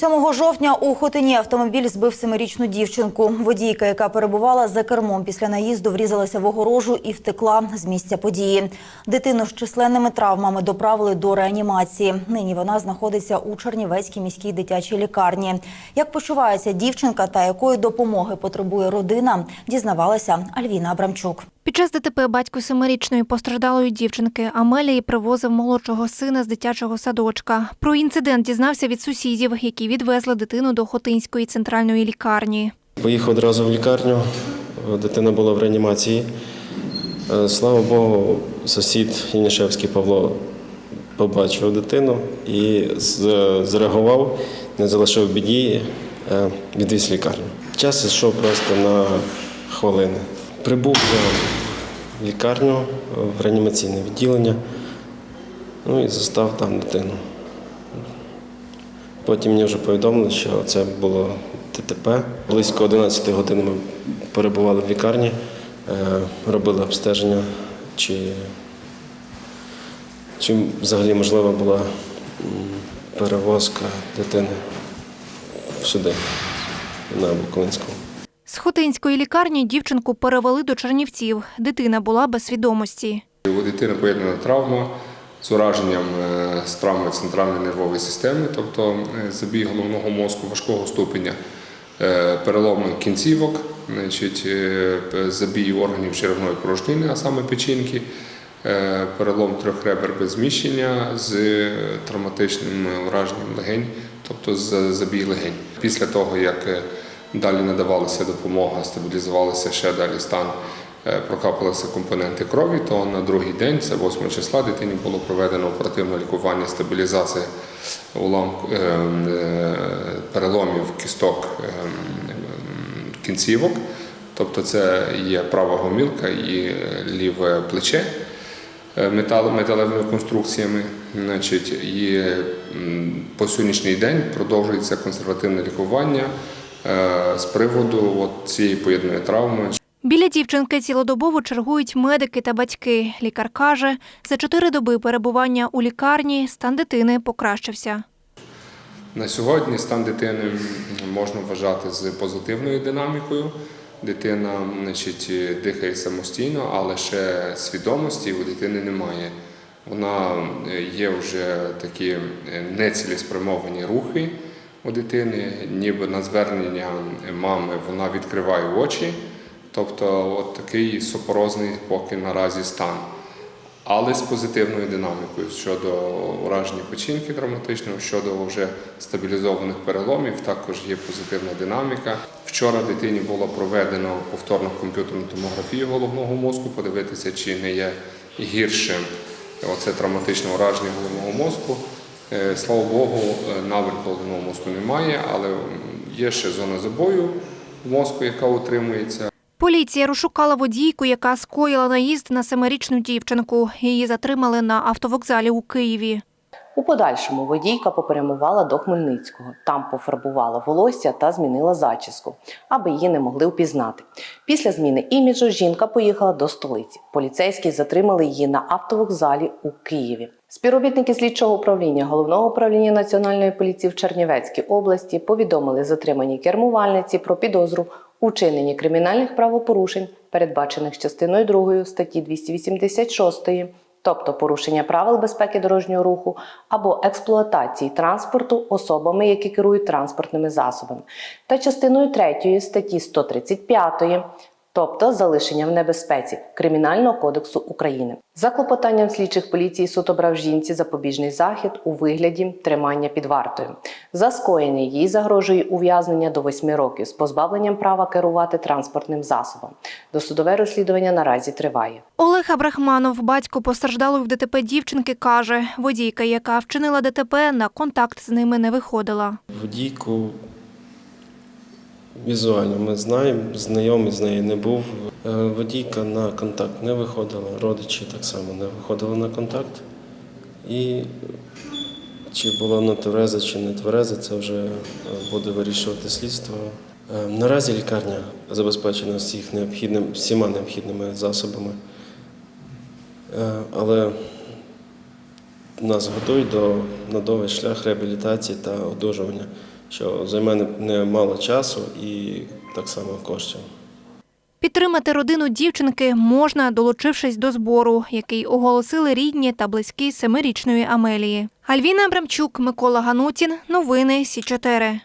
7 жовтня у Хотині автомобіль збив семирічну дівчинку. Водійка, яка перебувала за кермом після наїзду, врізалася в огорожу і втекла з місця події. Дитину з численними травмами доправили до реанімації. Нині вона знаходиться у Чернівецькій міській дитячій лікарні. Як почувається дівчинка та якої допомоги потребує родина, дізнавалася Альвіна Абрамчук. Під час ДТП батько семирічної постраждалої дівчинки Амелії привозив молодшого сина з дитячого садочка. Про інцидент дізнався від сусідів, які відвезли дитину до Хотинської центральної лікарні. Поїхав одразу в лікарню, дитина була в реанімації. Е, Слава Богу, сусід Янішевський Павло побачив дитину і зреагував, не залишив біді, е, відвіз лікарню. Час йшов просто на хвилини. Прибув в лікарню, в реанімаційне відділення, ну і застав там дитину. Потім мені вже повідомили, що це було ДТП. Близько 11 годин ми перебували в лікарні, е, робили обстеження, чи, чи взагалі можлива була перевозка дитини сюди, на Буковинську. З Хотинської лікарні дівчинку перевели до Чернівців. Дитина була без свідомості. У дитини поєднана травма з ураженням е, з травмою центральної нервової системи, тобто е, забій головного мозку важкого ступеня, е, переломи кінцівок, значить, забій органів черевної порожнини, а саме печінки, перелом трьох ребер без зміщення з травматичним ураженням легень, тобто забій легень. Після того, як далі надавалася допомога, стабілізувалася ще далі стан е, прокапалися компоненти крові, то на другий день, це 8 числа, дитині було проведено оперативне лікування, стабілізація улам, е, е, переломів кісток е, м, кінцівок. Тобто це є права гомілка і е, ліве плече метал, металевими конструкціями. Значить, і по сьогоднішній день продовжується консервативне лікування з приводу от цієї поєднаної травми, Біля дівчинки цілодобово чергують медики та батьки. Лікар каже, за чотири доби перебування у лікарні стан дитини покращився. На сьогодні стан дитини можна вважати з позитивною динамікою. Дитина значить, дихає самостійно, але ще свідомості у дитини немає. Вона е, є вже такі е, нецілеспрямовані рухи у дитини, ніби на звернення мами вона відкриває очі. Тобто от такий супорозний поки наразі стан але з позитивною динамікою щодо ураження печінки травматичного, щодо вже стабілізованих переломів, також є позитивна динаміка. Вчора дитині було проведено повторну комп'ютерну томографію головного мозку, подивитися, чи не є гіршим оце травматичне ураження головного мозку. Е, Слава Богу, е, головного мозку немає, але є ще зона забою в мозку, яка утримується. Поліція розшукала водійку, яка скоїла наїзд на семирічну дівчинку. Її затримали на автовокзалі у Києві. У подальшому водійка попрямувала до Хмельницького. Там пофарбувала волосся та змінила зачіску, аби її не могли впізнати. Після зміни іміджу жінка поїхала до столиці. Поліцейські затримали її на автовокзалі у Києві. Співробітники слідчого управління головного управління національної поліції в Чернівецькій області повідомили затриманій кермувальниці про підозру у кримінальних правопорушень, передбачених частиною 2 статті 286 тобто порушення правил безпеки дорожнього руху або експлуатації транспорту особами, які керують транспортними засобами, та частиною 3 статті 135, тобто залишення в небезпеці Кримінального кодексу України. За клопотанням слідчих поліції суд обрав жінці запобіжний захід у вигляді тримання під вартою. За скоєне їй загрожує ув'язнення до 8 років з позбавленням права керувати транспортним засобом. Досудове розслідування наразі триває. Олег Абрахманов, батько постраждалої в ДТП дівчинки, каже, водійка, яка вчинила ДТП, на контакт з ними не виходила. Водійку візуально ми знаємо, знайомий з нею не був. Е, Водійка на контакт не виходила, родичі так само не виходили на контакт. І чи була вона твереза, чи не твереза, це вже е, буде вирішувати слідство. Е, Наразі лікарня забезпечена всіх необхідним, всіма необхідними засобами. Але нас готують до на довгий шлях реабілітації та одужування, що займе не- немало часу і так само коштів. Підтримати родину дівчинки можна, долучившись до збору, який оголосили рідні та близькі семирічної Амелії. Альвіна Абрамчук, Микола Ганутін. Новини Сі 4